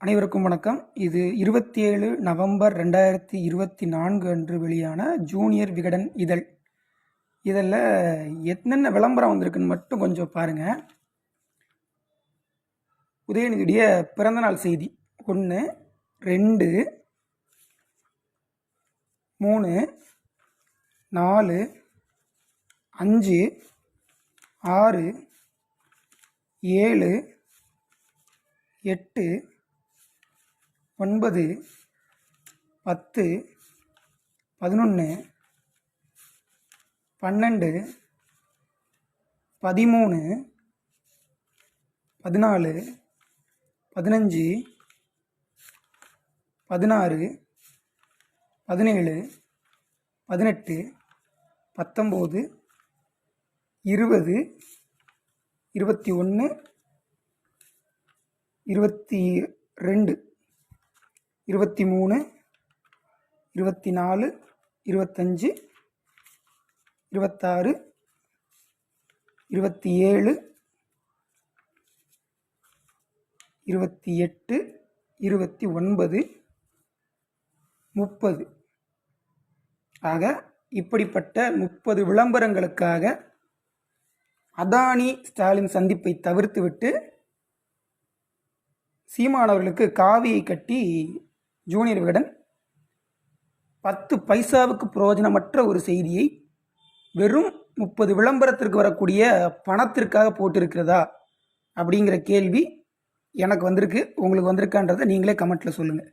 அனைவருக்கும் வணக்கம். இது இருபத்தி ஏழு நவம்பர் ரெண்டாயிரத்தி இருபத்தி நான்கு அன்று வெளியான ஜூனியர் விகடன் இதழ். இதில் என்னென்ன விளம்பரம் வந்திருக்குன்னு மட்டும் கொஞ்சம் பாருங்கள் உதயநிதியுடைய பிறந்தநாள் செய்தி. ஒன்று ரெண்டு மூணு நாலு அஞ்சு ஆறு ஏழு எட்டு ஒன்பது பத்து பதினொன்று பன்னெண்டு பதிமூணு பதினாலு பதினஞ்சு பதினாறு பதினேழு பதினெட்டு பத்தொம்போது இருபது இருபத்தி ஒன்று இருபத்தி ரெண்டு. இருபத்தி மூணு இருபத்தி நாலு இருபத்தஞ்சு இருபத்தாறு இருபத்தி ஏழு இருபத்தி எட்டு இருபத்தி ஒன்பது முப்பது. ஆக இப்படிப்பட்ட முப்பது விளம்பரங்களுக்காக அதானி ஸ்டாலின் சந்திப்பை தவிர்த்துவிட்டு சீமானவர்களுக்கு காவியை கட்டி ஜூனியர் விகடன் பத்து பைசாவுக்கு பிரயோஜனமற்ற ஒரு செய்தியை வெறும் முப்பது விளம்பரத்திற்கு வரக்கூடிய பணத்திற்காக போட்டிருக்கிறதா அப்படிங்கிற கேள்வி எனக்கு வந்திருக்கு. உங்களுக்கு வந்திருக்கான்றதை நீங்களே கமெண்ட்டில் சொல்லுங்கள்